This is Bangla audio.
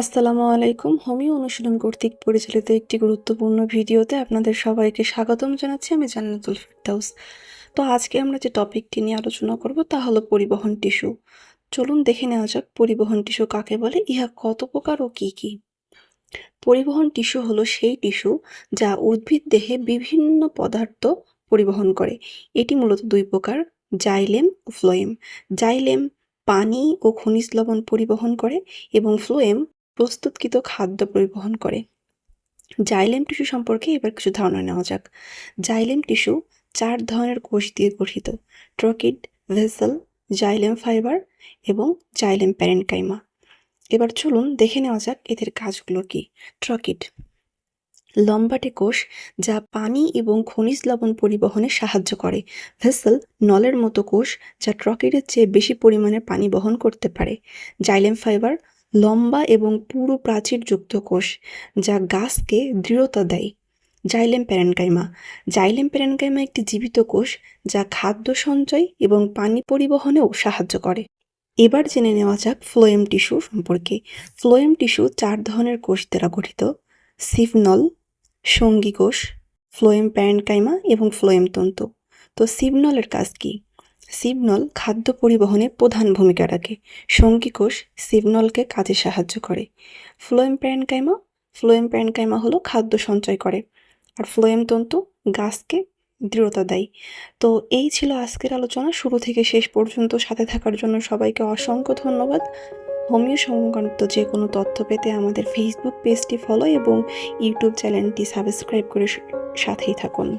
আসসালামু আলাইকুম। হোমিও অনুশীলন কর্তৃক পরিচালিত একটি গুরুত্বপূর্ণ ভিডিওতে আপনাদের সবাইকে স্বাগতম জানাচ্ছি আমি জান্নাতুল ফেরদাউস। তো আজকে আমরা যে টপিকটি নিয়ে আলোচনা করব তা হলো পরিবহন টিস্যু। চলুন দেখে নেওয়া যাক পরিবহন টিস্যু কাকে বলে, ইহা কত প্রকার ও কী কী? পরিবহন টিস্যু হলো সেই টিস্যু যা উদ্ভিদ দেহে বিভিন্ন পদার্থ পরিবহন করে। এটি মূলত দুই প্রকার, জাইলেম ও ফ্লোয়েম। জাইলেম পানি ও খনিজ লবণ পরিবহন করে এবং ফ্লোয়েম প্রস্তুতকৃত খাদ্য পরিবহন করে। জাইলেম টিস্যু সম্পর্কে এবার কিছু ধারণা নেওয়া যাক। জাইলেম টিস্যু চার ধরনের কোষ দিয়ে গঠিত। ট্রকিড, ভেসেল, জাইলেম ফাইবার এবং জাইলেম প্যারেনকাইমা। এবার চলুন দেখে নেওয়া যাক এদের কাজগুলো কি। ট্রকিড। লম্বাটে কোষ যা পানি এবং খনিজ লবণ পরিবহনে সাহায্য করে। ভেসেল নলের মতো কোষ যা ট্রকিডের চেয়ে বেশি পরিমাণে পানি বহন করতে পারে। জাইলেম ফাইবার লম্বা এবং পুরো প্রাচীরযুক্ত কোষ, যা গাছকে দৃঢ়তা দেয়। Xylem parenchyma. জাইলেম প্যারেনকাইমা একটি জীবিত কোষ, যা খাদ্য সঞ্চয় এবং পানি পরিবহনেও সাহায্য করে। এবার জেনে নেওয়া যাক ফ্লোয়েম টিস্যু সম্পর্কে। ফ্লোয়েম টিস্যু চার ধরনের কোষ দ্বারা গঠিত। সিভনল সঙ্গী কোষ, ফ্লোয়েম প্যারেনকাইমা এবং ফ্লোয়েম তন্তু। তো সিভনলের কাজ কি? সিভনল খাদ্য পরিবহনে প্রধান ভূমিকা রাখে। সঙ্গী কোষ সিভনলকে কাজে সাহায্য করে। ফ্লোয়েম প্যারেনকাইমা ফ্লোয়েম প্যারেনকাইমা হলো খাদ্য সঞ্চয় করে। আর ফ্লোয়েম তন্তু গাছকে দৃঢ়তা দেয়। তো এই ছিল আজকের আলোচনা। শুরু থেকে শেষ পর্যন্ত সাথে থাকার জন্য সবাইকে অসংখ্য ধন্যবাদ। হোমিও সংক্রান্ত যে কোনো তথ্য পেতে আমাদের ফেসবুক পেজটি ফলো এবং ইউটিউব চ্যানেলটি সাবস্ক্রাইব করে সাথেই থাকুন।